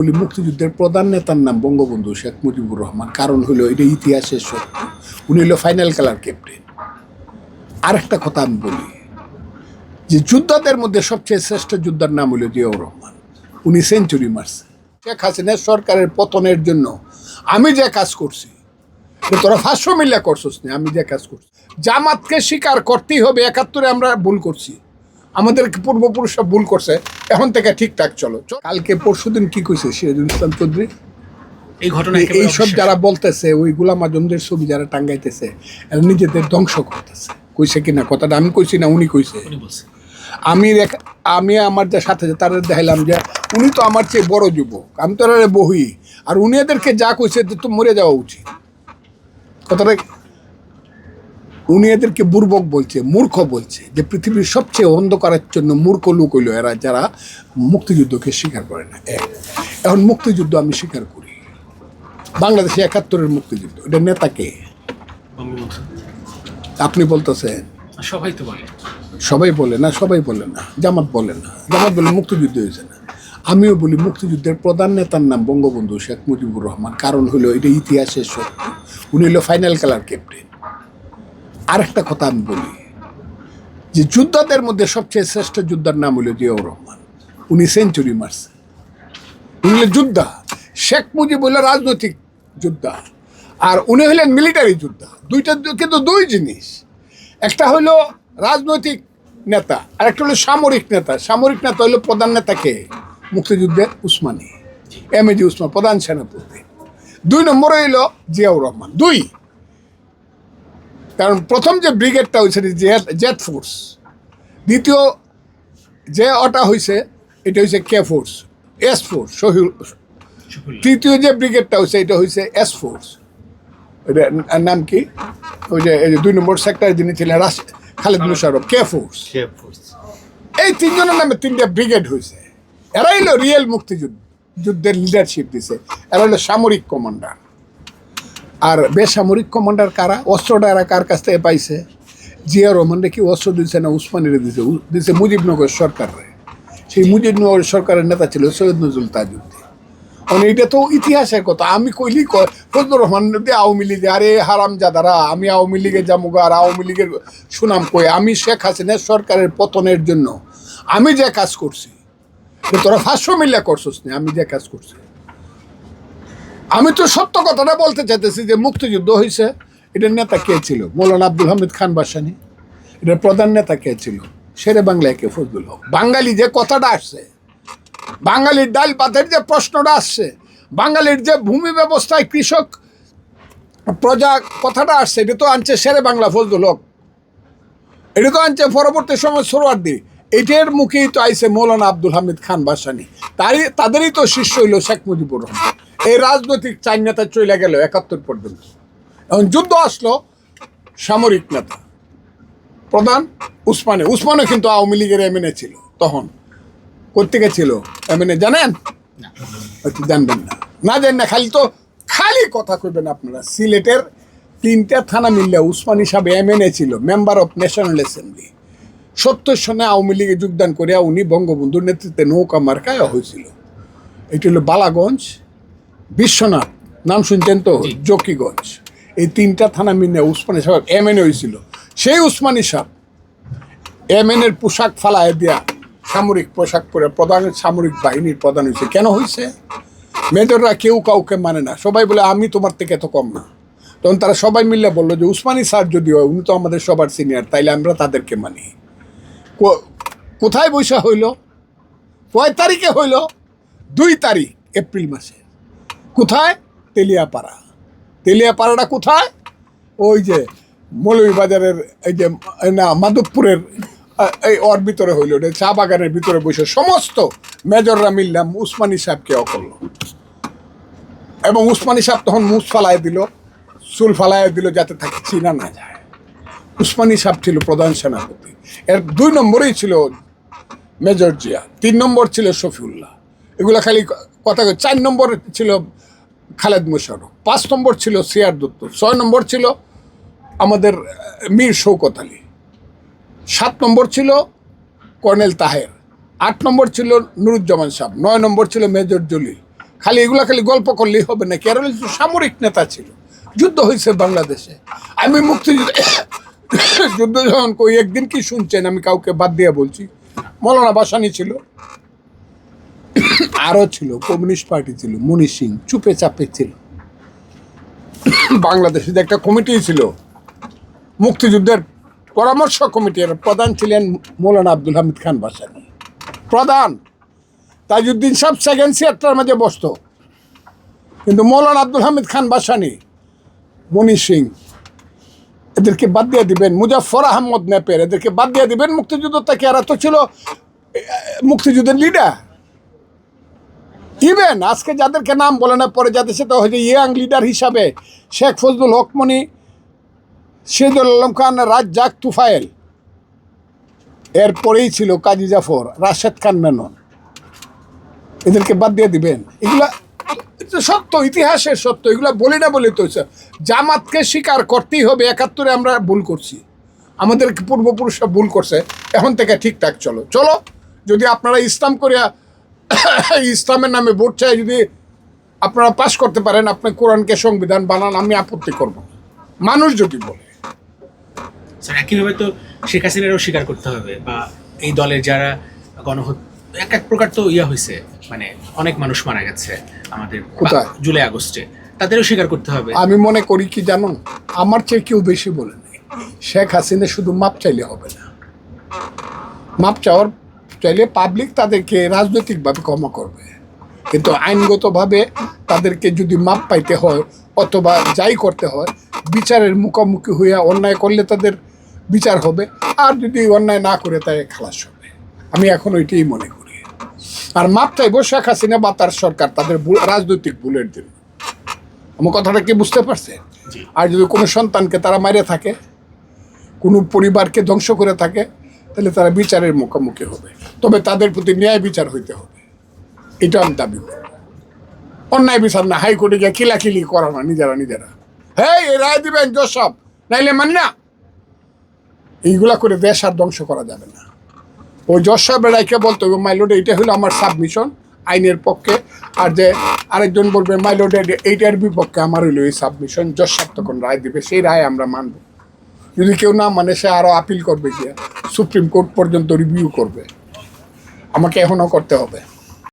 বলি মুক্তিযুদ্ধের প্রধান নেতার নাম বঙ্গবন্ধু শেখ মুজিবুর রহমান। কারণ হলো এটা ইতিহাসের সত্য। উনি হলো ফাইনাল খেলার ক্যাপ্টেন আরেকটা কথা আমি বলি, যে যোদ্ধাদের মধ্যে সবচেয়ে শ্রেষ্ঠ যোদ্ধার নাম হলো জিয়াউর রহমান। উনি সেঞ্চুরি মারছে শেখ হাসিনা সরকারের পতনের জন্য আমি যে কাজ করছি তোরা ফাঁসশো মিলিয়া করছিস আমি যে কাজ করছি। জামাতকে স্বীকার করতেই হবে, একাত্তরে আমরা ভুল করছি। আমাদের পূর্বপুরুষরা ভুল করছে। এখন থেকে ঠিকঠাক চলো। কালকে পরশুদিন কি কইছে সিরাজুল ইসলাম চৌধুরী? এই ঘটনা এই- এইসব যারা বলতেছে ওই গুলাম আজমদের ছবি যারা টাঙ্গাইতেছে এরা নিজেদের ধ্বংস করতেছে। কইছে কিনা? কথাটা আমি কইছি না উনি কইছে? আমি দেখ- আমি আমার যে সাথে তারা দেখাইলাম যে উনি তো আমার চেয়ে বড় যুবক। আমি তো বহি। আর উনি এদেরকে যা কইছে তো মরে যাওয়া উচিত। কথাটা উনি এদেরকে বুর্বক বলছে মূর্খ বলছে যে পৃথিবীর সবচেয়ে অন্ধকারের জন্য মূর্খ লোক হইল এরা যারা মুক্তিযুদ্ধকে স্বীকার করে না। এক এখন মুক্তিযুদ্ধ আমি স্বীকার করি। বাংলাদেশে একাত্তরের মুক্তিযুদ্ধ এটা নেতাকে আপনি বলতেছেন। সবাই তো বলে। সবাই বলে না সবাই বলে না জামাত বলে না। জামাত বলে মুক্তিযুদ্ধ হয়েছে না। আমিও বলি মুক্তিযুদ্ধের প্রধান নেতার নাম বঙ্গবন্ধু শেখ মুজিবুর রহমান কারণ হলো এটা ইতিহাসের সত্য। উনি হলো ফাইনাল খেলার ক্যাপ্টেন আরেকটা কথা আমি বলি, যে যোদ্ধাদের মধ্যে সবচেয়ে শ্রেষ্ঠ যোদ্ধার নাম হলো জিয়াউর রহমান। উনি সেঞ্চুরি মারছে। উনি হলো যোদ্ধা। শেখ মুজিব হলো রাজনৈতিক যোদ্ধা। আর উনি হলেন মিলিটারি যোদ্ধা। দুইটা কিন্তু দুই জিনিস। একটা হলো রাজনৈতিক নেতা আর একটা হলো সামরিক নেতা। সামরিক নেতা হলো প্রধান নেতাকে মুক্তিযুদ্ধের Osmani. M A G Osman, প্রধান সেনাপতি। দুই নম্বর হইল জিয়াউর রহমান। দুই। কারণ প্রথম যে ব্রিগেডটা হয়েছে জেট জেট ফোর্স দ্বিতীয় যে অটা হয়েছে এটা হয়েছে কে ফোর্স এস ফোর্স শহীদ তৃতীয় যে ব্রিগেডটা হয়েছে এটা হয়েছে এস ফোর্স। এটা নাম কি? ওই যে দুই নম্বর সেক্টরে যিনি ছিলেন রাস খালেদ মুশারফ কে ফোর্স? এই তিনজনের নামে তিনটা ব্রিগেড হয়েছে এরা হলো রিয়েল মুক্তিযুদ্ধ যুদ্ধের লিডারশিপ দিছে। এরা হলো সামরিক কমান্ডার। আর বেসামরিক কমান্ডার কারা? অস্ত্রটা এরা কার কাছ থেকে পাইছে? জিয়া রহমান কি অস্ত্র দিছে না উসমানিরে দিছে? দিছে মুজিবনগর সরকারে সেই মুজিবনগর সরকারের নেতা ছিল সৈয়দ নজরুল তাজউদ্দিন। মানে এটা তো ইতিহাসের কথা। আমি কইলি ফজলুর রহমান আওয়ামী লীগে, আরে হারাম জাদারা আমি আওয়ামী লীগে যামুগা আর আওয়ামী লীগের সুনাম কই? আমি শেখ হাসিনার সরকারের পতনের জন্য আমি যে কাজ করছি, তোরা ফাঁসশো মিলিয়া করছিস না, আমি যে কাজ করছি। আমি তো সত্য কথাটা বলতে চাইতেছি যে মুক্তিযুদ্ধ হয়েছে এটার নেতা কে ছিল? মৌলানা আব্দুল হামিদ খান বাসানি। এটার প্রধান নেতা কে ছিল? শেরে বাংলায় কে ফজলুল হক। বাঙালি যে কথাটা আসছে, বাঙালির ডাল পাতের যে প্রশ্নটা আসছে, বাঙালির যে ভূমি ব্যবস্থায় কৃষক প্রজা কথাটা আসছে, এটা তো আনছে শেরে বাংলা ফজলুল হক। এটা তো আনছে পরবর্তী সময় সোরওয়ার্দি। এটার মুখেই তো আইছে মৌলানা আব্দুল হামিদ খান বাসানি। তারই তাদেরই তো শিষ্য হইল শেখ মুজিবুর রহমান। এই রাজনৈতিক চার নেতা চলে গেল একাত্তর পর্যন্ত। এখন যুদ্ধ আসলো সামরিক নেতা। প্রধান উসমানে। উসমানে কিন্তু আওয়ামী লীগের এমএনএ ছিল তখন। কোথেকে ছিল? এমএনএ জানেন? হয়তো জানবেন না। না জানেন না খালি তো খালি কথা কইবেন আপনারা। সিলেটের তিনটা থানা মিললে উসমান হিসাবে এমএনএ ছিল মেম্বার অফ ন্যাশনাল অ্যাসেম্বলি সত্তর সনে আওয়ামী লীগে যোগদান করিয়া উনি বঙ্গবন্ধুর নেতৃত্বে নৌকা মার্কায় হয়েছিল। এটি হলো বালাগঞ্জ বিশ্বনাথ নাম শুনছেন তো? জকিগঞ্জ। এই তিনটা থানা মিলে উসমানী সাহেব এমএনএ হয়েছিল। সেই উসমানী সাহেব এমএন এর পোশাক ফালায় দিয়া সামরিক পোশাক পরে প্রধান সামরিক বাহিনীর প্রধান হয়েছে। কেন হয়েছে? মেজররা কেউ কাউকে মানে না। সবাই বলে আমি তোমার থেকে এত কম না। তখন তারা সবাই মিলে বলল যে উসমানী স্যার যদি হয় উনি তো আমাদের সবার সিনিয়র তাইলে আমরা তাদেরকে মানি। কোথায় বৈশা হইল? কয় তারিখে হইল? দুই তারিখ এপ্রিল মাসে। কোথায়? তেলিয়াপাড়া। তেলিয়াপাড়াটা কোথায়? ওই যে মৌলভীবাজারের এই যে না, মাধবপুরের এই ওর ভিতরে হইল ওটা চা বাগানের ভিতরে বসে সমস্ত মেজররা মিললাম উসমানী সাহেবকে অকরল এবং উসমানী সাহেব তখন মুস ফালায় দিল, চুল ফালায় দিল যাতে তাকে চিনা না যায়। উসমানী সাহেব ছিল প্রধান সেনাপতি। এর দুই নম্বরেই ছিল মেজর জিয়া, তিন নম্বর ছিল শফিউল্লাহ। এগুলো খালি কথা চার নম্বর ছিল খালেদ মুশারফ পাঁচ নম্বর ছিল সিয়ার দত্ত, ছয় নম্বর ছিল আমাদের মীর শৌকত আলী, সাত নম্বর ছিল কর্নেল তাহের, আট নম্বর ছিল নুরুজ্জামান সাহেব, নয় নম্বর ছিল মেজর জলিল। খালি এগুলা খালি গল্প করলেই হবে না কেরল সামরিক নেতা ছিল। যুদ্ধ হয়েছে বাংলাদেশে। আমি মুক্তিযুদ্ধ, যুদ্ধ যখন কই, একদিন কি শুনছেন? আমি কাউকে বাদ দিয়ে বলছি। মৌলানা বাসানি ছিল। আরও ছিল, কমিউনিস্ট পার্টি ছিল মনি সিং চুপে চাপে ছিল। বাংলাদেশে একটা কমিটি ছিল, মুক্তিযুদ্ধের পরামর্শ কমিটির প্রধান ছিলেন মৌলানা আব্দুল হামিদ খান বাসানি। প্রধান তাজউদ্দিন সাহেব সেকেন্ড সিয়ারটার মাঝে বসত। কিন্তু মৌলানা আব্দুল হামিদ খান বাসানি মনি সিং, এদেরকে বাদ দিয়ে দিবেন মুজাফর আহমদ নেপের, এদেরকে বাদ দিয়ে দিবেন মুক্তিযুদ্ধ থেকে। এরা তো ছিল মুক্তিযুদ্ধের লিডার ইভেন আজকে যাদেরকে নাম বলে না, পরে যাদের সাথে হয়েছে ইয়াং লিডার হিসাবে শেখ ফজলুল হকমনি সিরাজুল আলম খান, রাজ্জাক তুফায়েল, এরপরেই ছিল কাজী জাফর, রাশেদ খান মেনন। এদেরকে বাদ দিয়ে দিবেন। এগুলা সত্য, ইতিহাসের সত্য, এগুলা বলি না বলে তো জামাতকে স্বীকার করতেই হবে, একাত্তরে আমরা ভুল করছি। আমাদের পূর্বপুরুষরা ভুল করছে, এখন থেকে ঠিকঠাক চলো। চলো, যদি আপনারা ইসলাম করিয়া ইসলামের নামে ভোট চাই যদি আপনারা পাশ করতে পারেন আপনি কোরআনকে সংবিধান বানান আমি আপত্তি করব মানুষ যদি বলে। স্যার একইভাবে তো শেখ হাসিনারও স্বীকার করতে হবে বা এই দলের যারা গণহত্যা এক এক প্রকার তো ইয়া হয়েছে মানে অনেক মানুষ মারা গেছে আমাদের জুলাই আগস্টে তাদেরও স্বীকার করতে হবে। আমি মনে করি কি জানো? আমার চেয়ে কেউ বেশি বলে নেই। শেখ হাসিনা শুধু মাপ চাইলে হবে না। মাপ চাওয়ার চাইলে পাবলিক তাদেরকে রাজনৈতিকভাবে ক্ষমা করবে। কিন্তু আইনগতভাবে তাদেরকে যদি মাপ পাইতে হয় অথবা যাই করতে হয় বিচারের মুখোমুখি হইয়া অন্যায় করলে তাদের বিচার হবে আর যদি অন্যায় না করে তাই খালাস হবে। আমি এখন ওইটাই মনে করি। আর মাপ চাইব শেখ হাসিনা বা তার সরকার তাদের রাজনৈতিক ভুলের জন্য। আমার কথাটা কি বুঝতে পারছে? আর যদি কোনো সন্তানকে তারা মারে থাকে কোনো পরিবারকে ধ্বংস করে থাকে তাহলে তারা বিচারের মুখোমুখি হবে। তবে তাদের প্রতি ন্যায় বিচার হইতে হবে। এটা আমি দাবি করব অন্যায় বিচার না, হাইকোর্টে গিয়ে কিলাকিলি করা না, নিজেরা নিজেরা। হ্যাঁ এই রায় দিবেন জসব নাইলে মান না এইগুলা করে দেশ আর ধ্বংস করা যাবে না। ওই সাহেবের রায়কে বলতে হবে মাইলোড এইটা হলো আমার সাবমিশন আইনের পক্ষে। আর যে আরেকজন বলবে মাইলোড এইটার বিপক্ষে আমার হইল এই সাবমিশন জজ তখন রায় দিবে, সেই রায় আমরা মানব। যদি কেউ না মানে সে আরও আপিল করবে গিয়ে। সুপ্রিম কোর্ট পর্যন্ত রিভিউ করবে। আমাকে এখনও করতে হবে।